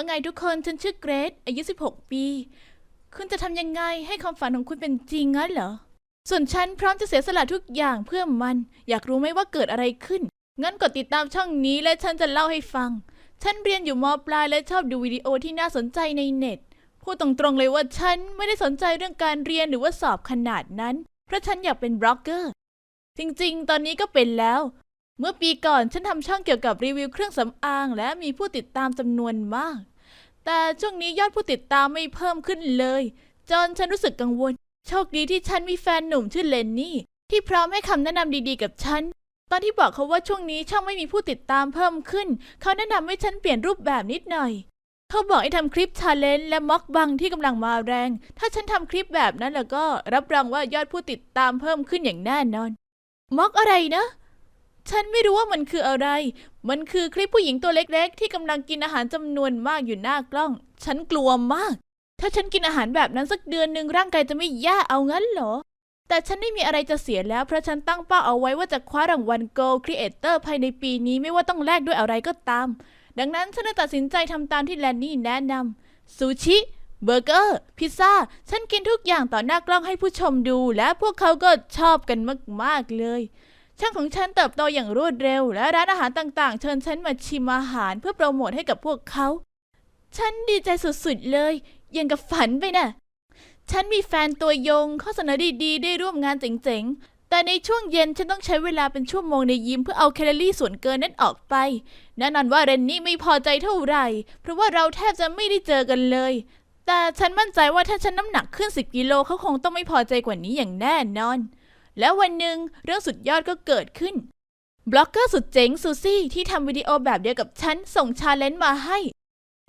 ว่าไงทุกคนฉันชื่อเกรซอายุ 16 ปี คุณจะทำยังไงให้ความฝันของคุณเป็นจริงงั้นเหรอ ส่วนฉันพร้อมจะเสียสละทุกอย่างเพื่อมัน อยากรู้ไหมว่าเกิดอะไรขึ้น งั้นกดติดตามช่องนี้และฉันจะเล่าให้ฟัง ฉันเรียนอยู่มปลายและชอบดูวิดีโอที่น่าสนใจในเน็ต พูดตรงๆเลยว่าฉันไม่ได้สนใจเรื่องการเรียนหรือว่าสอบขนาดนั้น เพราะฉันอยากเป็นบล็อกเกอร์ จริงๆ ตอนนี้ก็เป็นแล้ว เมื่อปีก่อนฉันทำช่องเกี่ยวกับรีวิวเครื่องสำอาง และมีผู้ติดตามจำนวนมาก แต่ช่วงนี้ยอดผู้ติดตามไม่เพิ่มขึ้นเลย จนฉันรู้สึกกังวล โชคดีที่ฉันมีแฟนหนุ่มชื่อเลนนี่ ที่พร้อมให้คำแนะนำดีๆ กับฉัน ตอนที่บอกเขาว่าช่วงนี้ช่องไม่มีผู้ติดตามเพิ่มขึ้น เขาแนะนำให้ฉันเปลี่ยนรูปแบบนิดหน่อย เขาบอกให้ทำคลิปชาเลนจ์และม็อกบังที่กำลังมาแรง ถ้าฉันทำคลิปแบบนั้นแล้วก็รับรองว่ายอดผู้ติดตามเพิ่มขึ้นอย่างแน่นอนม็อกอะไรนะ ฉันไม่รู้ว่ามันคืออะไร มันคือคลิปผู้หญิงตัวเล็กๆ ที่กำลังกินอาหารจำนวนมากอยู่หน้ากล้อง ฉันกลัวมาก ถ้าฉันกินอาหารแบบนั้นสักเดือนหนึ่งร่างกายจะไม่ย่าเอางั้นเหรอ แต่ฉันไม่มีอะไรจะเสียแล้วเพราะฉันตั้งเป้าเอาไว้ว่าจะคว้ารางวัล Gold Creator ภายในปีนี้ไม่ว่าต้องแลกด้วยอะไรก็ตาม ดังนั้นฉันเลยตัดสินใจทำตามที่แลนนี่แนะนำซูชิเบอร์เกอร์ พิซซ่า ฉันกินทุกอย่างต่อหน้ากล้องให้ผู้ชมดู และพวกเขาก็ชอบกันมาก ๆ เลย ช่างของฉันเติบโตอย่างรวดเร็ว และร้านอาหารต่างๆ เชิญฉันมาชิมอาหารเพื่อโปรโมทให้กับพวกเขา ฉันดีใจสุดๆเลยยังกับฝันไปน่ะ ฉันมีแฟนตัวยงข้อเสนอดีๆ ได้ร่วมงานเจ๋งๆ แต่ในช่วงเย็นฉันต้องใช้เวลาเป็นชั่วโมงในยิมเพื่อเอาแคลอรี่ส่วนเกินนั้นออกไป แน่นอนว่าเรนนี่ไม่พอใจเท่าไหร่ เพราะว่าเราแทบจะไม่ได้เจอกันเลย แต่ฉันมั่นใจว่าถ้าฉันน้ำหนักขึ้น 10 กิโลเขาคงต้องไม่พอใจกว่านี้อย่างแน่นอน แล้ววันหนึ่งเรื่องสุดยอดก็เกิดขึ้น บล็อกเกอร์สุดเจ๋งซูซี่ที่ทำวิดีโอแบบเดียวกับฉันส่งชาเลนจ์มาให้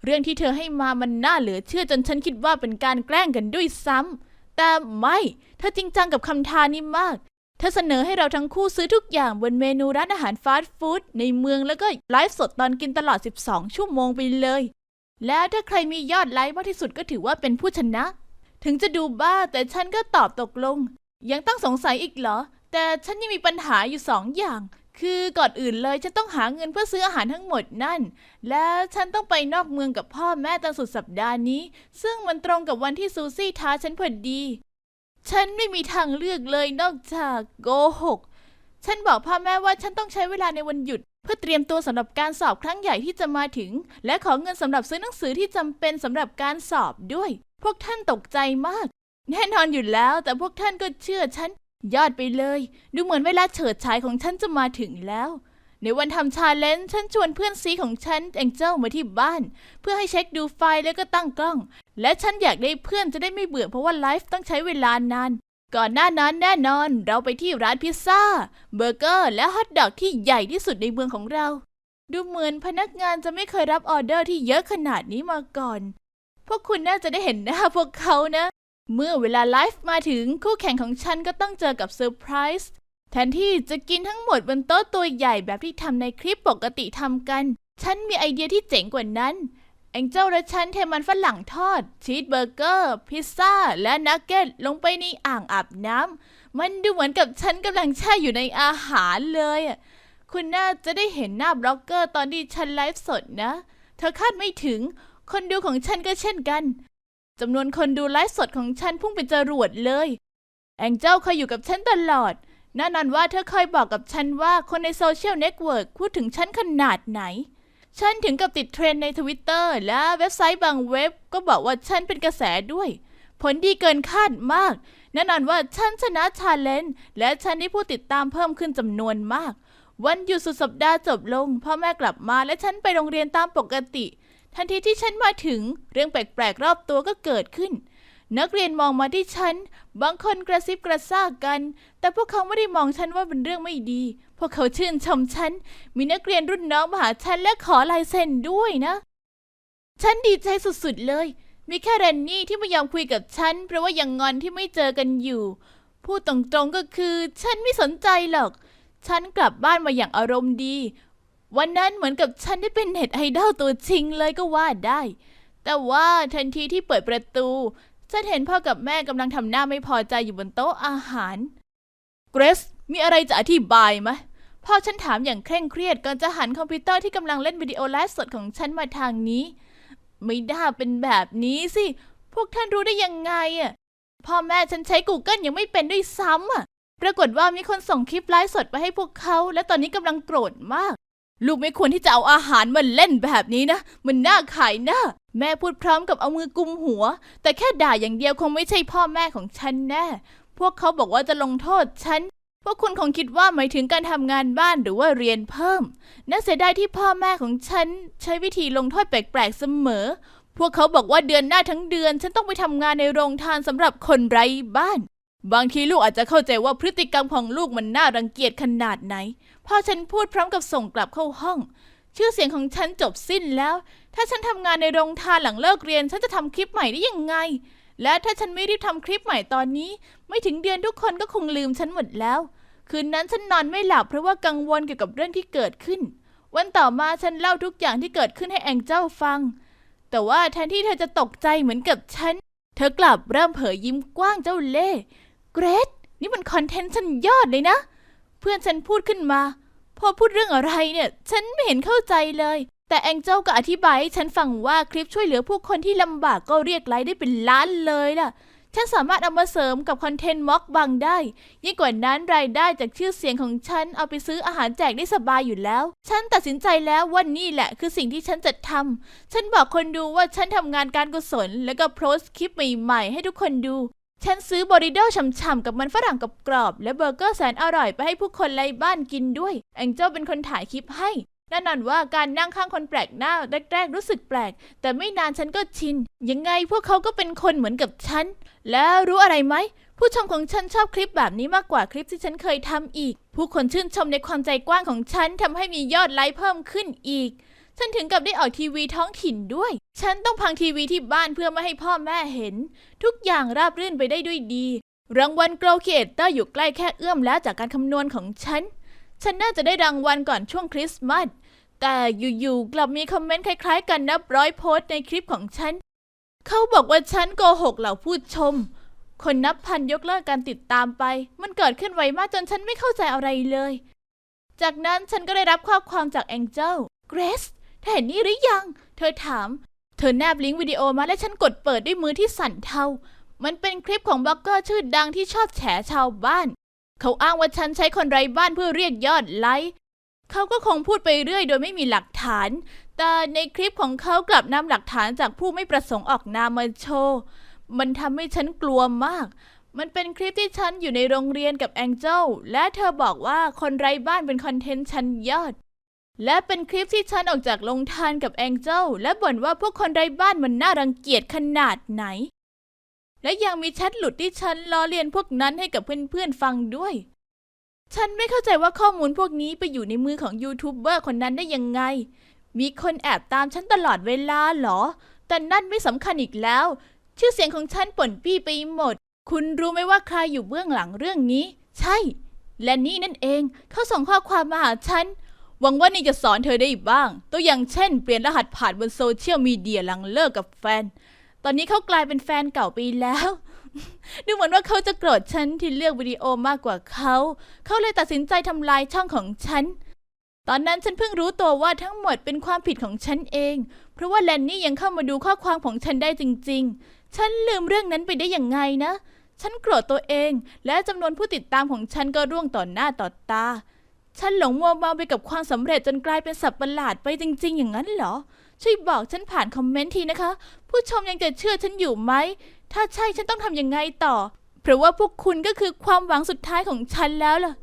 เรื่องที่เธอให้มามันน่าเหลือเชื่อจนฉันคิดว่าเป็นการแกล้งกันด้วยซ้ำแต่ไม่ เธอจริงจังกับคำทานนี้มากเธอเสนอให้เราทั้งคู่ซื้อทุกอย่างบนเมนูร้านอาหารฟาสต์ฟู้ดในเมืองแล้วก็ไลฟ์สดตอนกินตลอด 12 ชั่วโมงไปเลย แล้วถ้าใครมียอดไลค์มากที่สุดก็ถือว่าเป็นผู้ชนะ ถึงจะดูบ้าแต่ฉันก็ตอบตกลง ยังต้องสงสัยอีกเหรอ แต่ฉันยังมีปัญหาอยู่สองอย่าง คือก่อนอื่นเลยฉันต้องหาเงินเพื่อซื้ออาหารทั้งหมดนั่น และฉันต้องไปนอกเมืองกับพ่อแม่ตอนสุดสัปดาห์นี้ ซึ่งมันตรงกับวันที่ซูซี่ท้าฉันพอดี ฉันไม่มีทางเลือกเลยนอกจากโกหก ฉันบอกพ่อแม่ว่าฉันต้องใช้เวลาในวันหยุด เพื่อเตรียมตัวสำหรับการสอบครั้งใหญ่ที่จะมาถึง และขอเงินสำหรับซื้อหนังสือที่จำเป็นสำหรับการสอบด้วย พวกท่านตกใจมาก แน่นอนอยู่แล้ว แต่พวกท่านก็เชื่อฉัน ยอดไปเลย ดูเหมือนเวลาเฉิดฉายของฉันจะมาถึงแล้ว ในวันทำชาเลนจ์ฉันชวนเพื่อนซีของฉันแองเจิลมาที่บ้าน เพื่อให้เช็คดูไฟล์แล้วก็ตั้งกล้อง และฉันอยากได้เพื่อนจะได้ไม่เบื่อเพราะว่าไลฟ์ต้องใช้เวลานาน ก่อนหน้านั้นแน่นอนเราไปที่ร้านพิซซ่า เบอร์เกอร์ และฮอทดอกที่ใหญ่ที่สุดในเมืองของเรา ดูเหมือนพนักงานจะไม่เคยรับออเดอร์ที่เยอะขนาดนี้มาก่อน พวกคุณน่าจะได้เห็นหน้าพวกเขานะ เมื่อเวลาไลฟ์มาถึงคู่แข่งของฉันก็ต้องเจอกับเซอร์ไพรส์แทนที่จะกินทั้งหมดบนโต๊ะตัวใหญ่แบบที่ทำในคลิปปกติทำกัน ฉันมีไอเดียที่เจ๋งกว่านั้น แองเจิลและฉันเทมันฝรั่งทอด ชีสเบอร์เกอร์ พิซซ่า และนักเก็ตลงไปในอ่างอาบน้ำ มันดูเหมือนกับฉันกำลังแช่อยู่ในอาหารเลยคุณน่าจะได้เห็นหน้าบล็อกเกอร์ตอนที่ฉันไลฟ์สดนะ เธอคาดไม่ถึง คนดูของฉันก็เช่นกัน จำนวนคนดูไลฟ์สดของฉันพุ่งเป็นจรวดเลย แองเจิลเคยอยู่กับฉันตลอดแน่นอนว่าเธอเคยบอกกับฉันว่าคนในโซเชียลเน็ตเวิร์กพูดถึงฉันขนาดไหน ฉันถึงกับติดเทรนในทวิตเตอร์และเว็บไซต์บางเว็บก็บอกว่าฉันเป็นกระแสด้วย ผลดีเกินคาดมากแน่นอนว่าฉันชนะชาเลนจ์และฉันได้ผู้ติดตามเพิ่มขึ้นจำนวนมาก วันหยุดสุดสัปดาห์จบลงพ่อแม่กลับมาและฉันไปโรงเรียนตามปกติ ทันทีที่ฉันมาถึง เรื่องแปลกๆรอบตัวก็เกิดขึ้น นักเรียนมองมาที่ฉัน บางคนกระซิบกระซากกัน แต่พวกเขาไม่ได้มองฉันว่าเป็นเรื่องไม่ดี พวกเขาชื่นชมฉัน มีนักเรียนรุ่นน้องมาหาฉันและขอลายเซ็นด้วยนะ ฉันดีใจสุดๆเลย มีแค่แรนนี่ที่ไม่ยอมคุยกับฉัน เพราะว่ายังงอนที่ไม่เจอกันอยู่ พูดตรงๆก็คือ ฉันไม่สนใจหรอก ฉันกลับบ้านมาอย่างอารมณ์ดี วันนั้นเหมือนกับฉันได้เป็นเน็ตไอดอลตัวจริงเลยก็ว่าได้ แต่ว่าทันทีที่เปิดประตู ฉันเห็นพ่อกับแม่กำลังทำหน้าไม่พอใจอยู่บนโต๊ะอาหาร เกรซมีอะไรจะอธิบายไหมพ่อฉันถามอย่างเคร่งเครียดก่อนจะหันคอมพิวเตอร์ที่กำลังเล่นวิดีโอไลฟ์สดของฉันมาทางนี้ ไม่น่าเป็นแบบนี้สิ พวกท่านรู้ได้ยังไงอะ พ่อแม่ฉันใช้ Google ยังไม่เป็นด้วยซ้ำอะ ปรากฏว่ามีคนส่งคลิปไลฟ์สดไปให้พวกเขา และตอนนี้กำลังโกรธมาก ลูกไม่ควรที่จะเอาอาหารมาเล่นแบบนี้นะ มันน่าขายหน้า แม่พูดพร้อมกับเอามือกุมหัว แต่แค่ด่าอย่างเดียวคงไม่ใช่พ่อแม่ของฉันแน่ พวกเขาบอกว่าจะลงโทษฉัน พวกคุณคงคิดว่าหมายถึงการทำงานบ้านหรือว่าเรียนเพิ่ม น่าเสียดายที่พ่อแม่ของฉัน ใช้วิธีลงโทษแปลกๆเสมอ พวกเขาบอกว่าเดือนหน้าทั้งเดือน ฉันต้องไปทำงานในโรงทานสำหรับคนไร้บ้าน บางทีลูกอาจจะเข้าใจว่าพฤติกรรมของลูกมันน่ารังเกียจขนาดไหน พ่อฉันพูดพร้อมกับส่งกลับเข้าห้อง ชื่อเสียงของฉันจบสิ้นแล้ว ถ้าฉันทำงานในโรงทานหลังเลิกเรียน ฉันจะทำคลิปใหม่ได้ยังไง และถ้าฉันไม่รีบทำคลิปใหม่ตอนนี้ ไม่ถึงเดือนทุกคนก็คงลืมฉันหมดแล้ว คืนนั้นฉันนอนไม่หลับเพราะว่ากังวลเกี่ยวกับเรื่องที่เกิดขึ้น วันต่อมาฉันเล่าทุกอย่างที่เกิดขึ้นให้แองเจิลฟัง แต่ว่าแทนที่เธอจะตกใจเหมือนกับฉัน เธอกลับเริ่มเผยยิ้มกว้างเจ้าเล่ห์ เกรดนี่มันคอนเทนต์ชั้นยอดเลยนะ เพื่อนฉันพูดขึ้นมา พอพูดเรื่องอะไรเนี่ย ฉันไม่เห็นเข้าใจเลย แต่แองเจิลก็อธิบายให้ฉันฟังว่าคลิปช่วยเหลือผู้คนที่ลำบากก็เรียกไลค์ได้เป็นล้านเลยล่ะ ฉันสามารถเอามาเสริมกับคอนเทนต์ม็อกบังได้ ยิ่งกว่านั้นรายได้จากชื่อเสียงของฉันเอาไปซื้ออาหารแจกได้สบายอยู่แล้ว ฉันตัดสินใจแล้วว่านี่แหละคือสิ่งที่ฉันจะทำฉันบอกคนดูว่าฉันทำงานการกุศลแล้วก็โพสต์คลิปใหม่ๆ ให้ทุกคนดู ฉันซื้อบอริโดฉ่ำๆกับมันฝรั่งกับกรอบๆและเบอร์เกอร์แสนอร่อยไปให้ผู้คนไร้บ้านกินด้วย แองเจิลเป็นคนถ่ายคลิปให้แน่นอนว่าการนั่งข้างคนแปลกหน้าแรกๆรู้สึกแปลก แต่ไม่นานฉันก็ชิน ยังไงพวกเขาก็เป็นคนเหมือนกับฉัน แล้วรู้อะไรไหม ผู้ชมของฉันชอบคลิปแบบนี้มากกว่าคลิปที่ฉันเคยทำอีก ผู้คนชื่นชมในความใจกว้างของฉันทำให้มียอดไลค์เพิ่มขึ้นอีก ฉันถึงกับได้ออกทีวีท้องถิ่นด้วย ฉันต้องพังทีวีที่บ้านเพื่อไม่ให้พ่อแม่เห็น ทุกอย่างราบรื่นไปได้ด้วยดี รางวัลโกลเ a เตอร์อยู่ใกล้แค่เอื้อมแล้วจากการคำนวณของฉัน ฉันน่าจะได้รางวัลก่อนช่วงคริสต์มาส แต่อยู่ๆกลับมีคอมเมนต์คล้ายๆ กันนับร้อยโพสต์ในคลิปของฉัน เขาบอกว่าฉันโกหกเหล่าผู้ชม คนนับพันยกเลิกการติดตามไป มันเกิดขึ้นไวมากจนฉันไม่เข้าใจอะไรเลย จากนั้นฉันก็ได้รับข้อความจากแองเจิลเกรซ เธอเห็นนี่หรือยัง เธอถาม เธอแนบลิงก์วิดีโอมาและฉันกดเปิดด้วยมือที่สั่นเทา มันเป็นคลิปของบล็อกเกอร์ชื่อดังที่ชอบแฉชาวบ้าน เขาอ้างว่าฉันใช้คนไร้บ้านเพื่อเรียกยอดไลค์ เขาก็คงพูดไปเรื่อยโดยไม่มีหลักฐาน แต่ในคลิปของเขากลับนำหลักฐานจากผู้ไม่ประสงค์ออกนามมาโชว์ มันทำให้ฉันกลัวมากมันเป็นคลิปที่ฉันอยู่ในโรงเรียนกับแองเจลและเธอบอกว่าคนไร้บ้านเป็นคอนเทนต์ชั้นยอด และเป็นคลิปที่ฉันออกจากโรงทานกับแองเจลและบ่นว่าพวกคนไร้บ้านมันน่ารังเกียจขนาดไหน และยังมีแชทหลุดที่ฉันล้อเลียนพวกนั้นให้กับเพื่อนๆฟังด้วย ฉันไม่เข้าใจว่าข้อมูลพวกนี้ไปอยู่ในมือของยูทูบเบอร์คนนั้นได้ยังไง มีคนแอบตามฉันตลอดเวลาเหรอ แต่นั่นไม่สำคัญอีกแล้ว ชื่อเสียงของฉันป่นปี้ไปหมด คุณรู้ไหมว่าใครอยู่เบื้องหลังเรื่องนี้ ใช่ และนี่นั่นเองเขาส่งข้อความมาหาฉัน หวังว่านี่จะสอนเธอได้อีกบ้าง ตัวอย่างเช่น เปลี่ยนรหัสผ่านบนโซเชียลมีเดียหลังเลิกกับแฟน ตอนนี้เขากลายเป็นแฟนเก่าไปแล้ว ดูเหมือนว่าเขาจะโกรธฉันที่เลือกวิดีโอมากกว่าเขา เขาเลยตัดสินใจทำลายช่องของฉัน ตอนนั้นฉันเพิ่งรู้ตัวว่าทั้งหมดเป็นความผิดของฉันเอง เพราะว่าแลนนี่ยังเข้ามาดูข้อความของฉันได้จริง ๆ ฉันลืมเรื่องนั้นไปได้อย่างไงนะ ฉันโกรธตัวเอง และจำนวนผู้ติดตามของฉันก็ร่วงต่อหน้าต่อตา ฉันหลงมัวเมาไปกับความสำเร็จจนกลายเป็นสับประหลาดไปจริง ๆ อย่างนั้นเหรอ ช่วยบอกฉันผ่านคอมเมนต์ทีนะคะ ผู้ชมยังจะเชื่อฉันอยู่ไหม ถ้าใช่ฉันต้องทำยังไงต่อ เพราะว่าพวกคุณก็คือความหวังสุดท้ายของฉันแล้วล่ะ